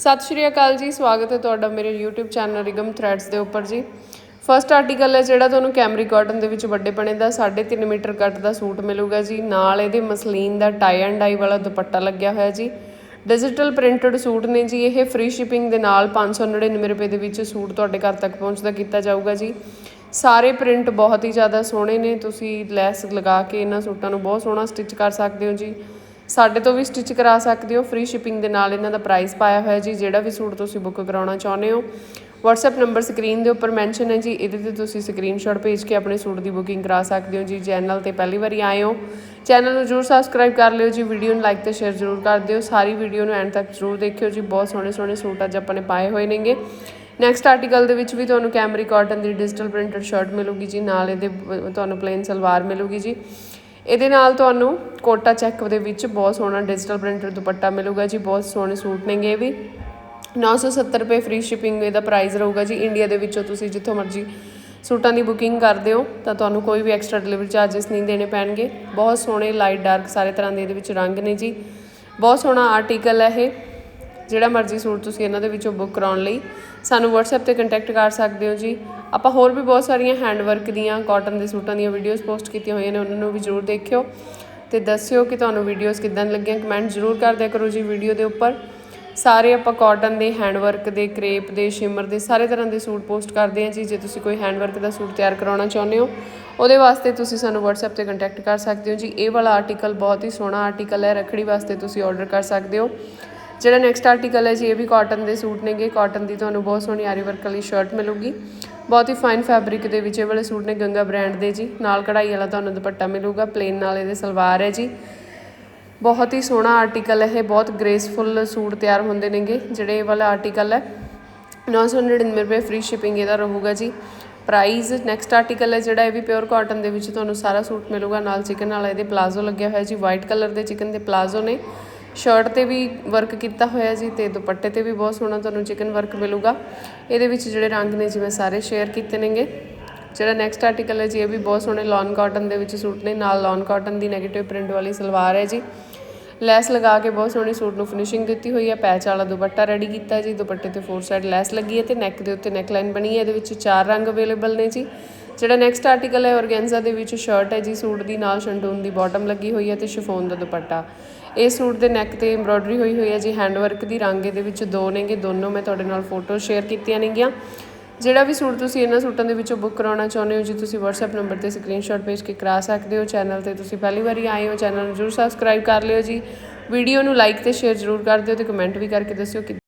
ਸਤਿ ਸ਼੍ਰੀ ਅਕਾਲ ਜੀ, ਸਵਾਗਤ ਹੈ ਤੁਹਾਡਾ ਮੇਰੇ YouTube ਚੈਨਲ ਰਿਗਮ ਥ੍ਰੈਡਸ ਦੇ ਉੱਪਰ ਜੀ। ਫਰਸਟ ਆਰਟੀਕਲ ਹੈ ਜਿਹੜਾ ਤੁਹਾਨੂੰ ਕੈਮਰੀ ਕਾਟਨ ਦੇ ਵਿੱਚ ਵੱਡੇ ਪਣੇ ਦਾ 3.5 ਮੀਟਰ ਕੱਟ ਦਾ ਸੂਟ ਮਿਲੂਗਾ ਜੀ। ਨਾਲ ਇਹਦੇ ਮਸਲੀਨ ਦਾ ਟਾਈ ਐਂਡ ਡਾਈ ਵਾਲਾ ਦੁਪੱਟਾ ਲੱਗਿਆ ਹੋਇਆ ਜੀ। ਡਿਜੀਟਲ ਪ੍ਰਿੰਟਡ ਸੂਟ ਨੇ ਜੀ, ਇਹ ਫ੍ਰੀ ਸ਼ਿਪਿੰਗ ਦੇ ਨਾਲ 599 ਰੁਪਏ ਦੇ ਵਿੱਚ ਸੂਟ ਤੁਹਾਡੇ ਘਰ ਤੱਕ ਪਹੁੰਚਦਾ ਕੀਤਾ ਜਾਊਗਾ ਜੀ। ਸਾਰੇ ਪ੍ਰਿੰਟ ਬਹੁਤ ਹੀ ਜ਼ਿਆਦਾ ਸੋਹਣੇ ਨੇ, ਤੁਸੀਂ ਲੈਸ ਲਗਾ ਕੇ ਇਹਨਾਂ ਸੂਟਾਂ ਨੂੰ ਬਹੁਤ ਸੋਹਣਾ ਸਟਿਚ ਕਰ ਸਕਦੇ ਹੋ ਜੀ। ਸਾਡੇ ਤੋਂ ਵੀ ਸਟਿਚ ਕਰਾ ਸਕਦੇ ਹੋ ਫ੍ਰੀ ਸ਼ਿਪਿੰਗ ਦੇ ਨਾਲ ਇਹਨਾਂ ਦਾ ਪ੍ਰਾਈਸ ਪਾਇਆ ਹੋਇਆ ਜੀ, ਜਿਹੜਾ ਵੀ ਸੂਟ ਤੁਸੀਂ ਬੁੱਕ ਕਰਾਉਣਾ ਚਾਹੁੰਦੇ ਹੋ। WhatsApp ਨੰਬਰ ਸਕਰੀਨ ਦੇ ਉੱਪਰ ਮੈਂਸ਼ਨ ਹੈ ਜੀ, ਇਹਦੇ ਤੇ ਤੁਸੀਂ ਸਕਰੀਨਸ਼ਾਟ ਭੇਜ ਕੇ ਆਪਣੇ ਸੂਟ ਦੀ ਬੁਕਿੰਗ ਕਰਾ ਸਕਦੇ ਹੋ ਜੀ ਚੈਨਲ ਤੇ ਪਹਿਲੀ ਵਾਰੀ ਆਏ ਹੋ। ਚੈਨਲ ਨੂੰ ਜਰੂਰ ਸਬਸਕ੍ਰਾਈਬ ਕਰ ਲਿਓ ਜੀ ਵੀਡੀਓ ਨੂੰ ਲਾਈਕ ਤੇ ਸ਼ੇਅਰ ਜਰੂਰ ਕਰ ਦਿਓ। ਸਾਰੀ ਵੀਡੀਓ ਨੂੰ ਐਂਡ ਤੱਕ ਜਰੂਰ ਦੇਖਿਓ ਜੀ, ਬਹੁਤ ਸੋਹਣੇ ਸੋਹਣੇ ਸੂਟ ਅੱਜ ਆਪਾਂ ਨੇ ਪਾਏ ਹੋਏ ਨੇਗੇ। ਨੈਕਸਟ ਆਰਟੀਕਲ ਦੇ ਵਿੱਚ ਵੀ ਤੁਹਾਨੂੰ ਕੈਮਰੀ ਕਾਟਨ ਦੀ ਡਿਜੀਟਲ ਪ੍ਰਿੰਟਡ ਸ਼ਰਟ ਮਿਲੂਗੀ ਜੀ, ਨਾਲ ਇਹਦੇ ਤੁਹਾਨੂੰ ਪਲੇਨ ਸਲਵਾਰ ਮਿਲੂਗੀ ਜੀ। ਇਹਦੇ ਨਾਲ ਤੁਹਾਨੂੰ ਕੋਟਾ ਚੈੱਕ ਦੇ ਵਿੱਚ ਬਹੁਤ ਸੋਹਣਾ ਡਿਜੀਟਲ ਪ੍ਰਿੰਟਡ ਦੁਪੱਟਾ ਮਿਲੂਗਾ ਜੀ, ਬਹੁਤ ਸੋਹਣੇ ਸੂਟ ਨੇਗੇ ਇਹ ਵੀ। 970 ਰੁਪਏ ਫ੍ਰੀ ਸ਼ਿਪਿੰਗ ਇਹਦਾ ਪ੍ਰਾਈਸ ਰਹੂਗਾ ਜੀ ਇੰਡੀਆ ਦੇ ਵਿੱਚੋਂ ਤੁਸੀਂ ਜਿੱਥੋਂ ਮਰਜ਼ੀ ਸੂਟਾਂ ਦੀ ਬੁਕਿੰਗ ਕਰਦੇ ਹੋ ਤਾਂ ਤੁਹਾਨੂੰ ਕੋਈ ਵੀ ਐਕਸਟਰਾ ਡਿਲੀਵਰੀ ਚਾਰजेस ਨਹੀਂ ਦੇਣੇ ਪੈਣਗੇ। ਬਹੁਤ ਸੋਹਣੇ ਲਾਈਟ ਡਾਰਕ ਸਾਰੇ ਤਰ੍ਹਾਂ ਦੇ ਇਹਦੇ ਵਿੱਚ ਰੰਗ ਨੇ ਜੀ। ਬਹੁਤ ਸੋਹਣਾ ਆਰਟੀਕਲ ਹੈ ਇਹ। ਜਿਹੜਾ ਮਰਜ਼ੀ ਸੂਟ ਤੁਸੀਂ ਇਹਨਾਂ ਦੇ ਵਿੱਚੋਂ ਬੁੱਕ ਕਰਾਉਣ ਲਈ ਸਾਨੂੰ WhatsApp ਤੇ ਕੰਟੈਕਟ ਕਰ ਸਕਦੇ ਹੋ ਜੀ। ਆਪਾਂ ਹੋਰ ਵੀ ਬਹੁਤ ਸਾਰੀਆਂ ਹੈਂਡ ਵਰਕ ਦੀਆਂ ਕਾਟਨ ਦੇ ਸੂਟਾਂ ਦੀਆਂ ਵੀਡੀਓਜ਼ ਪੋਸਟ ਕੀਤੀਆਂ ਹੋਈਆਂ ਨੇ, ਉਹਨਾਂ ਨੂੰ ਵੀ ਜ਼ਰੂਰ ਦੇਖਿਓ। ਤੇ ਦੱਸਿਓ ਕਿ ਤੁਹਾਨੂੰ ਵੀਡੀਓਜ਼ ਕਿੱਦਾਂ ਲੱਗੀਆਂ ਕਮੈਂਟ ਜ਼ਰੂਰ ਕਰਦਿਆ ਕਰੋ ਜੀ ਵੀਡੀਓ ਦੇ ਉੱਪਰ। ਸਾਰੇ ਆਪਾਂ ਕਾਟਨ ਦੇ ਹੈਂਡ ਵਰਕ ਦੇ ਕ੍ਰੇਪ ਦੇ ਸ਼ਿਮਰ ਦੇ, ਸਾਰੇ ਤਰ੍ਹਾਂ ਦੇ ਸੂਟ ਪੋਸਟ ਕਰਦੇ ਹਾਂ ਜੀ, ਜੇ ਤੁਸੀਂ ਕੋਈ ਹੈਂਡ ਵਰਕ ਦਾ ਸੂਟ ਤਿਆਰ ਕਰਾਉਣਾ ਚਾਹੁੰਦੇ ਹੋ, ਉਹਦੇ ਵਾਸਤੇ ਤੁਸੀਂ ਸਾਨੂੰ WhatsApp ਤੇ ਕੰਟੈਕਟ ਕਰ ਸਕਦੇ ਹੋ ਜੀ। ਇਹ ਵਾਲਾ ਆਰਟੀਕਲ ਬਹੁਤ ਹੀ ਸੋਹਣਾ ਆਰਟੀਕਲ ਹੈ, ਰੱਖੜੀ ਵਾਸਤੇ ਤੁਸੀਂ ਆਰਡਰ ਕਰ ਸਕਦੇ ਹੋ। ਜਿਹੜਾ ਨੈਕਸਟ ਆਰਟੀਕਲ ਹੈ ਜੀ, ਇਹ ਵੀ ਕਾਟਨ ਦੇ ਸੂਟ ਨੇਗੇ। ਕਾਟਨ ਦੀ ਤੁਹਾਨੂੰ ਬਹੁਤ ਸੋਹਣੀ ਆਰੀ ਵਰਕ ਵਾਲੀ ਸ਼ਰਟ ਮਿਲੂਗੀ। ਬਹੁਤ ਹੀ ਫਾਈਨ ਫੈਬਰਿਕ ਦੇ ਵਿੱਚ ਇਹ ਵਾਲੇ ਸੂਟ ਨੇ ਗੰਗਾ ਬ੍ਰਾਂਡ ਦੇ ਜੀ। ਨਾਲ ਕਢਾਈ ਵਾਲਾ ਤੁਹਾਨੂੰ ਦੁਪੱਟਾ ਮਿਲੂਗਾ ਪਲੇਨ ਨਾਲ ਇਹਦੇ ਸਲਵਾਰ ਹੈ ਜੀ। ਬਹੁਤ ਹੀ ਸੋਹਣਾ ਆਰਟੀਕਲ ਹੈ ਇਹ, ਬਹੁਤ ਗ੍ਰੇਸਫੁਲ ਸੂਟ ਤਿਆਰ ਹੁੰਦੇ ਨੇਗੇ, ਜਿਹੜੇ ਇਹ ਵਾਲਾ ਆਰਟੀਕਲ ਹੈ। 999 ਰੁਪਏ ਫ੍ਰੀ ਸ਼ਿਪਿੰਗ ਇਹਦਾ ਰਹੂਗਾ ਜੀ। ਪ੍ਰਾਈਸ ਨੈਕਸਟ ਆਰਟੀਕਲ ਹੈ ਜਿਹੜਾ, ਇਹ ਵੀ ਪਿਓਰ ਕਾਟਨ ਦੇ ਵਿੱਚ ਤੁਹਾਨੂੰ ਸਾਰਾ ਸੂਟ ਮਿਲੂਗਾ। ਨਾਲ ਚਿਕਨ ਵਾਲਾ ਇਹਦੇ ਪਲਾਜ਼ੋ ਲੱਗਿਆ ਹੋਇਆ ਜੀ ਵਾਈਟ ਕਲਰ ਦੇ ਚਿਕਨ ਦੇ ਪਲਾਜ਼ੋ ਨੇ। ਸ਼ਰਟ ਤੇ ਵੀ ਵਰਕ ਕੀਤਾ ਹੋਇਆ ਜੀ ਤੇ ਦੁਪੱਟੇ ਤੇ ਵੀ ਬਹੁਤ ਸੋਹਣਾ ਤੁਹਾਨੂੰ ਚਿਕਨ ਵਰਕ ਮਿਲੂਗਾ। ਇਹਦੇ ਵਿੱਚ ਜਿਹੜੇ ਰੰਗ ਨੇ ਜਿਵੇਂ ਸਾਰੇ ਸ਼ੇਅਰ ਕੀਤੇ ਨੇਗੇ। ਜਿਹੜਾ ਨੈਕਸਟ ਆਰਟੀਕਲ ਹੈ ਜੀ, ਇਹ ਵੀ ਬਹੁਤ ਸੋਹਣੇ ਲੌਨ ਕਾਟਨ ਦੇ ਵਿੱਚ ਸੂਟ ਨੇ। ਨਾਲ ਲੌਨ ਕਾਟਨ ਦੀ 네ਗੇਟਿਵ ਪ੍ਰਿੰਟ ਵਾਲੀ ਸਲਵਾਰ ਹੈ ਜੀ। ਲੈਸ ਲਗਾ ਕੇ ਬਹੁਤ ਸੋਹਣੀ ਸੂਟ ਨੂੰ ਫਿਨਿਸ਼ਿੰਗ ਦਿੱਤੀ ਹੋਈ ਹੈ। ਪੈਚ ਵਾਲਾ ਦੁਪੱਟਾ ਰੈਡੀ ਕੀਤਾ ਜੀ। ਦੁਪੱਟੇ ਤੇ ਫੋਰ ਸਾਈਡ ਲੈਸ ਲੱਗੀ ਹੈ ਤੇ ਨੈਕ ਦੇ ਉੱਤੇ ਨੈਕ ਲਾਈਨ ਬਣੀ ਹੈ। ਇਹਦੇ ਵਿੱਚ ਚਾਰ ਰੰਗ ਅਵੇਲੇਬਲ ਨੇ ਜੀ। ਜਿਹੜਾ ਨੈਕਸਟ ਆਰਟੀਕਲ ਹੈ ਔਰਗੈਂਜ਼ਾ ਦੇ ਵਿੱਚ ਸ਼ਰਟ ਹੈ ਜੀ, ਸੂਟ ਦੀ ਨਾਲ ਸ਼ੰਡੂਨ ਦੀ ਬਾਟਮ ਲੱਗੀ ਹੋਈ ਹੈ ਤੇ ਸ਼ਿਫੋਨ ਦਾ ਦੁਪੱਟਾ। ਇਹ ਸੂਟ ਦੇ ਨੈਕ ਤੇ ਐਮਬ੍ਰੋਇਡਰੀ ਹੋਈ ਹੋਈ ਹੈ ਜੀ ਹੈਂਡ ਵਰਕ ਦੀ ਰੰਗ ਇਹਦੇ ਵਿੱਚ ਦੋ ਨੇਗੇ, ਦੋਨੋਂ ਮੈਂ ਤੁਹਾਡੇ ਨਾਲ ਫੋਟੋ ਸ਼ੇਅਰ ਕੀਤੀਆਂ ਨੇਗੀਆਂ। ਜਿਹੜਾ ਵੀ ਸੂਟ ਤੁਸੀਂ ਇਹਨਾਂ ਸੂਟਾਂ ਦੇ ਵਿੱਚੋਂ ਬੁੱਕ ਕਰਾਉਣਾ ਚਾਹੁੰਦੇ ਹੋ ਜੀ, ਤੁਸੀਂ WhatsApp ਨੰਬਰ ਤੇ ਸਕਰੀਨਸ਼ਾਟ ਭੇਜ ਕੇ ਕਰਾ ਸਕਦੇ ਹੋ ਚੈਨਲ ਤੇ। ਤੁਸੀਂ ਪਹਿਲੀ ਵਾਰੀ ਆਏ ਹੋ ਚੈਨਲ ਨੂੰ ਜਰੂਰ ਸਬਸਕ੍ਰਾਈਬ ਕਰ ਲਿਓ ਜੀ। ਵੀਡੀਓ ਨੂੰ ਲਾਈਕ ਤੇ ਸ਼ੇਅਰ ਜਰੂਰ ਕਰ ਦਿਓ ਤੇ ਕਮੈਂਟ ਵੀ ਕਰਕੇ ਦੱਸਿਓ ਕਿ